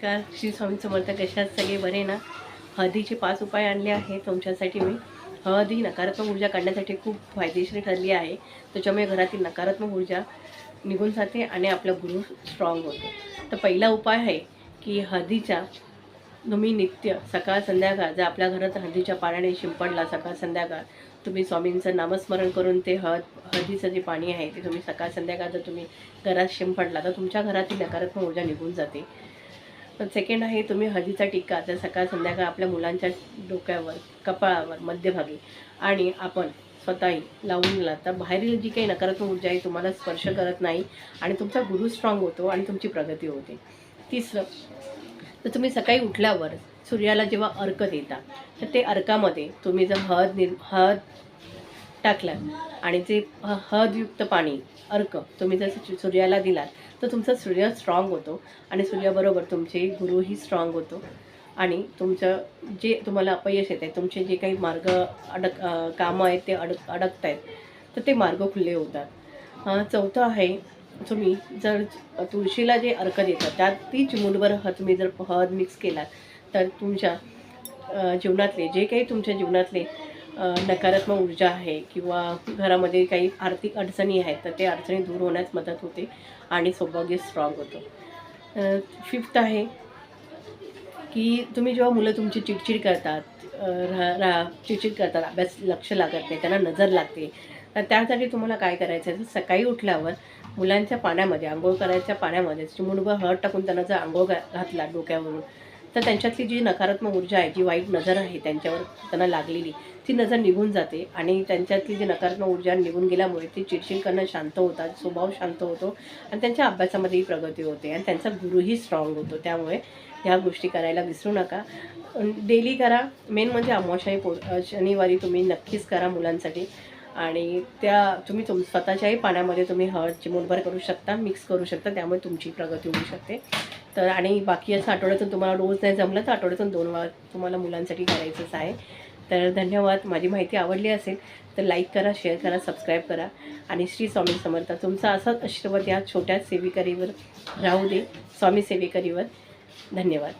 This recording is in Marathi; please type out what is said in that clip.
नमस्कार. श्री स्वामी समर्थ कशात सगळे बरे ना? हळदीचे पाच उपाय आणले आहे तुमच्यासाठी मी. हळद ही नकारात्मक ऊर्जा काढण्यासाठी खूप फायदेशीर ठरली आहे. त्याच्यामुळे घरातील नकारात्मक ऊर्जा निघून जाते आणि आपला गुरु स्ट्रॉंग होतो. तर पहिला उपाय आहे की हळदीच्या तुम्ही नित्य सकाळ संध्याकाळ जर आपल्या घरात हळदीच्या पाण्याने शिंपडला सकाळ संध्याकाळ तुम्ही स्वामींचं नामस्मरण करून ते हळद हळदीचं जे पाणी आहे ते तुम्ही सकाळ संध्याकाळ जर तुम्ही घरात शिंपडला तर तुमच्या घरातील नकारात्मक ऊर्जा निघून जाते. पण सेकंड आहे तुम्ही हळदीचा टिक्का जर सकाळ संध्याकाळ आपल्या मुलांच्या डोक्यावर कपाळावर मध्यभागी आणि आपण स्वतःही लावून दिला तर बाहेरील जी काही नकारात्मक ऊर्जा आहे तुम्हाला स्पर्श करत नाही आणि तुमचा गुरु स्ट्रॉंग होतो आणि तुमची प्रगती होते. तिसरं तर तुम्ही सकाळी उठल्यावर सूर्याला जेव्हा अर्क देता तर ते अर्कामध्ये तुम्ही जर हळद निर् हळद टाकलं. आणि ते ह- पाणी अर्क तुम्ही जर सु- सूर्याला दिलात तर तुमचा सूर्य स्ट्रॉंग होतो. आणि सूर्याबरोबर तुमचे गुरुही स्ट्रॉंग होतो. आणि तुमचं जे तुम्हाला अपयश येत आहे तुमचे जे काही मार्ग अडक कामं आहेत ते अडक अडकत आहेत तर ते मार्ग खुले होतात. चौथं आहे तुम्ही जर तुळशीला जे अर्क देतात त्यात ती चिमूटभर ह तुम्ही जर हद मिक्स केलात तर तुमच्या जीवनातले जे काही तुमच्या जीवनातले नकारात्मक ऊर्जा आहे किंवा घरामध्ये काही आर्थिक अडचणी आहेत तर ते अडचणी दूर होण्यास मदत होते आणि सौभाग्य स्ट्रॉंग होतं. फिफ्थ आहे की तुम्ही जेव्हा मुलं तुमची चिडचिड करतात रा रा चिडचिड करतात अभ्यास लक्ष लागत नाही त्यांना नजर लागते तर त्यासाठी तुम्हाला काय करायचं आहे सकाळी उठल्यावर मुलांच्या पाण्यामध्ये आंघोळ करायच्या पाण्यामध्ये चिमुडभर हळद टाकून त्यांना जर आंघोळ घातला डोक्यावरून तर त्यांच्यातली जी नकारात्मक ऊर्जा आहे जी वाईट नजर आहे त्यांच्यावर त्यांना लागलेली ती नजर निघून जाते आणि त्यांच्यातली जी नकारात्मक ऊर्जा निघून गेल्यामुळे ती चिडचिड करणं शांत होतात स्वभाव शांत होतो आणि त्यांच्या अभ्यासामध्येही प्रगती होते आणि त्यांचा गुरुही स्ट्रॉंग होतो. त्यामुळे ह्या गोष्टी करायला विसरू नका. डेली करा. मेन म्हणजे अमावस्याही पो शनिवारी तुम्ही नक्कीच करा मुलांसाठी. आणि त्या तुम्ही तुम स्वतःच्याही पाण्यामध्ये तुम्ही हळद चिमूटभर करू शकता मिक्स करू शकता त्यामुळे तुमची प्रगती होऊ शकते. तर आणि बाकी असं आठवड्यातून तुम्हाला रोज नाही जमलं तर आठवड्यातून दोन वार तुम्हाला मुलांसाठी करायचंच आहे. तर धन्यवाद माझी माहिती आवडली असेल तर लाईक करा शेअर करा सबस्क्राईब करा. आणि श्री स्वामी समर्थ तुमचा असाच आशीर्वाद या छोट्या सेविकरीवर राहू दे स्वामी सेविकरीवर. धन्यवाद.